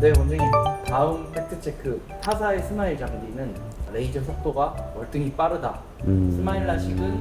네 원장님 다음 팩트 체크 타사의 스마일 장비는 레이저 속도가 월등히 빠르다 음. 스마일 라식은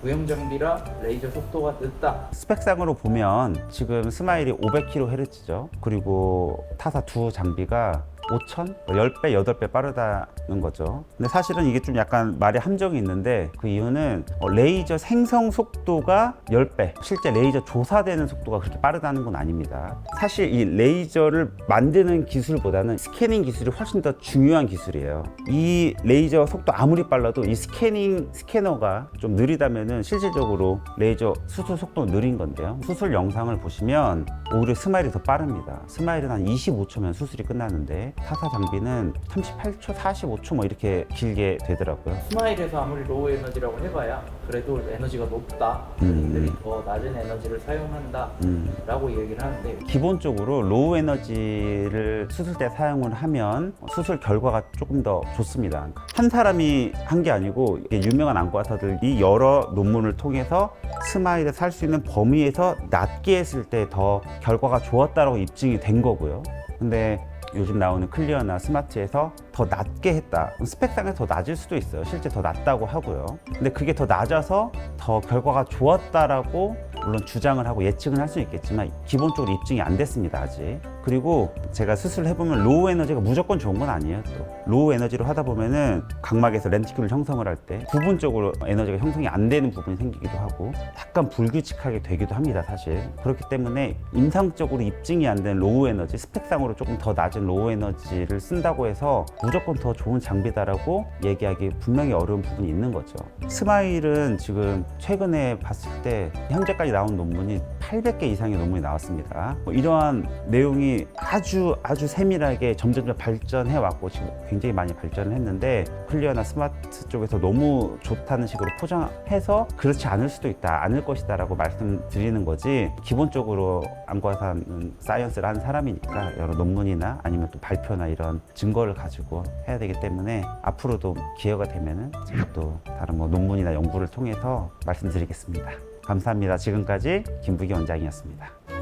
구형 장비라 레이저 속도가 늦다 스펙상으로 보면 지금 스마일이 500kHz죠. 그리고 타사 두 장비가 5천? 10배, 8배 빠르다는 거죠. 근데 사실은 이게 좀 약간 말에 함정이 있는데 그 이유는 어, 레이저 생성 속도가 10배, 실제 레이저 조사되는 속도가 그렇게 빠르다는 건 아닙니다. 사실 이 레이저를 만드는 기술보다는 스캐닝 기술이 훨씬 더 중요한 기술이에요. 이 레이저 속도 아무리 빨라도 이 스캐닝 스캐너가 좀 느리다면은 실질적으로 레이저 수술 속도는 느린 건데요. 수술 영상을 보시면 오히려 스마일이 더 빠릅니다. 스마일은 한 25초면 수술이 끝나는데 타사 장비는 38초, 45초 뭐 이렇게 길게 되더라고요. 스마일에서 아무리 로우 에너지라고 해봐야 그래도 에너지가 높다 음. 더 낮은 에너지를 사용한다 음. 라고 얘기를 하는데 기본적으로 로우 에너지를 수술 때 사용을 하면 수술 결과가 조금 더 좋습니다. 한 사람이 한 게 아니고 이게 유명한 안과 의사들이 여러 논문을 통해서 스마일에 살수 있는 범위에서 낮게 했을 때 더 결과가 좋았다라고 입증이 된 거고요. 근데 요즘 나오는 클리어나 스마트에서 더 낮게 했다. 스펙상에서 더 낮을 수도 있어요. 실제 더 낮다고 하고요. 근데 그게 더 낮아서 더 결과가 좋았다라고 물론 주장을 하고 예측은 할 수 있겠지만 기본적으로 입증이 안 됐습니다 아직 그리고 제가 수술을 해보면 로우 에너지가 무조건 좋은 건 아니에요 또. 로우 에너지로 하다 보면은 각막에서 렌티큘을 형성을 할 때 부분적으로 에너지가 형성이 안 되는 부분이 생기기도 하고 약간 불규칙하게 되기도 합니다 사실. 그렇기 때문에 임상적으로 입증이 안 된 로우 에너지 스펙상으로 조금 더 낮은 로우 에너지를 쓴다고 해서 무조건 더 좋은 장비다라고 얘기하기 분명히 어려운 부분이 있는 거죠. 스마일은 지금 최근에 봤을 때 현재까지 나온 논문이 800개 이상의 논문이 나왔습니다. 뭐 이러한 내용이 아주 아주 세밀하게 점점점 발전해 왔고 지금 굉장히 많이 발전을 했는데 클리어나 스마트 쪽에서 너무 좋다는 식으로 포장해서 그렇지 않을 수도 있다, 않을 것이다라고 말씀드리는 거지. 기본적으로 안과사는 사이언스를 하는 사람이니까 여러 논문이나 아니면 또 발표나 이런 증거를 가지고 해야 되기 때문에 앞으로도 기회가 되면은 또 다른 뭐 논문이나 연구를 통해서 말씀드리겠습니다. 감사합니다. 지금까지 김부기 원장이었습니다.